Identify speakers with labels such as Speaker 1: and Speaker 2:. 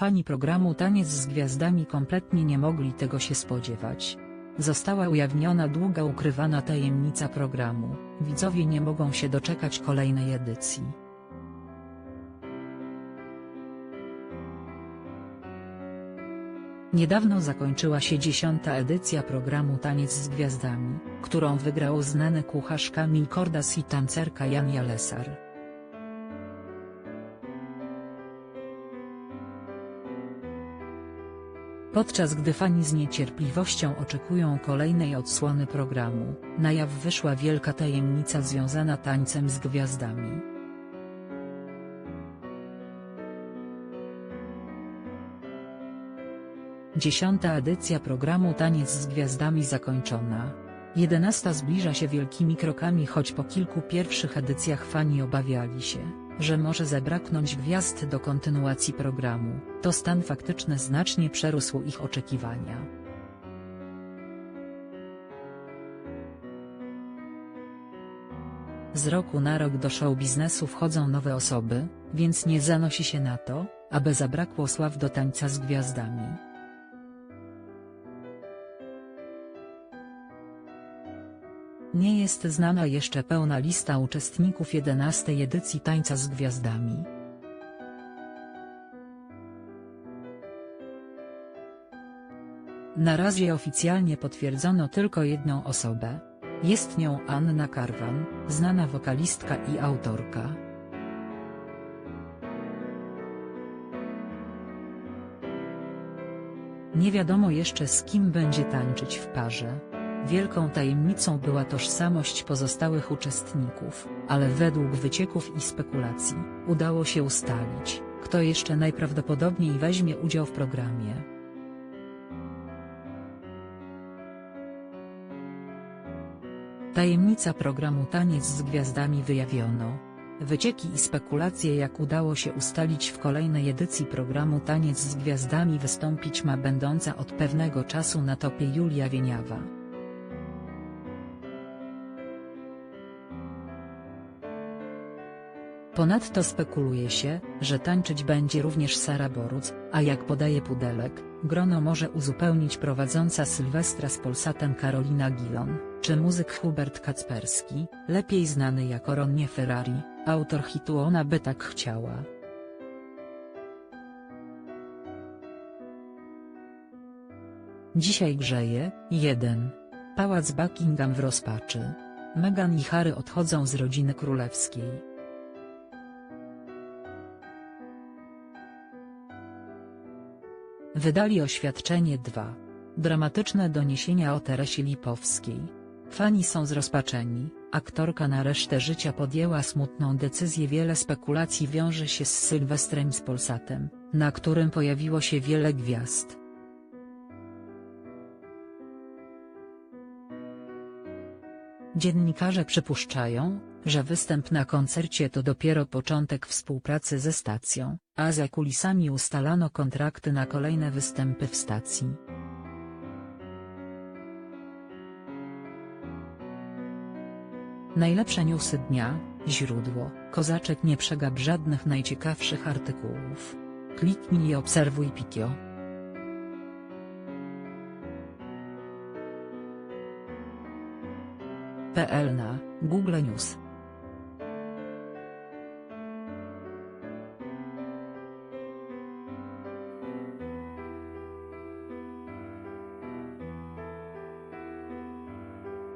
Speaker 1: Fani programu Taniec z Gwiazdami kompletnie nie mogli tego się spodziewać. Została ujawniona długa ukrywana tajemnica programu, widzowie nie mogą się doczekać kolejnej edycji. Niedawno zakończyła się dziesiąta edycja programu Taniec z Gwiazdami, którą wygrał znany kucharz Kamil Kordas i tancerka Jan Jalesar. Podczas gdy fani z niecierpliwością oczekują kolejnej odsłony programu, na jaw wyszła wielka tajemnica związana tańcem z gwiazdami. Dziesiąta edycja programu Taniec z Gwiazdami zakończona. Jedenasta zbliża się wielkimi krokami choć po kilku pierwszych edycjach fani obawiali się, że może zabraknąć gwiazd do kontynuacji programu, to stan faktyczny znacznie przerósł ich oczekiwania. Z roku na rok do show biznesu wchodzą nowe osoby, więc nie zanosi się na to, aby zabrakło sław do tańca z gwiazdami. Nie jest znana jeszcze pełna lista uczestników 11 edycji Tańca z Gwiazdami. Na razie oficjalnie potwierdzono tylko jedną osobę. Jest nią Anna Karwan, znana wokalistka i autorka. Nie wiadomo jeszcze z kim będzie tańczyć w parze. Wielką tajemnicą była tożsamość pozostałych uczestników, ale według wycieków i spekulacji, udało się ustalić, kto jeszcze najprawdopodobniej weźmie udział w programie. Tajemnica programu Taniec z Gwiazdami wyjawiono. Wycieki i spekulacje jak udało się ustalić w kolejnej edycji programu Taniec z Gwiazdami wystąpić ma będąca od pewnego czasu na topie Julia Wieniawa. Ponadto spekuluje się, że tańczyć będzie również Sara Boruc, a jak podaje Pudelek, grono może uzupełnić prowadząca Sylwestra z Polsatem Karolina Gilon, czy muzyk Hubert Kacperski, lepiej znany jako Ronnie Ferrari, autor hitu Ona by tak chciała. Dzisiaj grzeje, 1. Pałac Buckingham w rozpaczy. Meghan i Harry odchodzą z rodziny królewskiej. Wydali oświadczenie 2. Dramatyczne doniesienia o Teresie Lipowskiej. Fani są zrozpaczeni, aktorka na resztę życia podjęła smutną decyzję wiele spekulacji wiąże się z Sylwestrem z Polsatem, na którym pojawiło się wiele gwiazd. Dziennikarze przypuszczają, że występ na koncercie to dopiero początek współpracy ze stacją, a za kulisami ustalano kontrakty na kolejne występy w stacji. Najlepsze newsy dnia, źródło, Kozaczek nie przegap żadnych najciekawszych artykułów. Kliknij i obserwuj Pikio. PL na Google News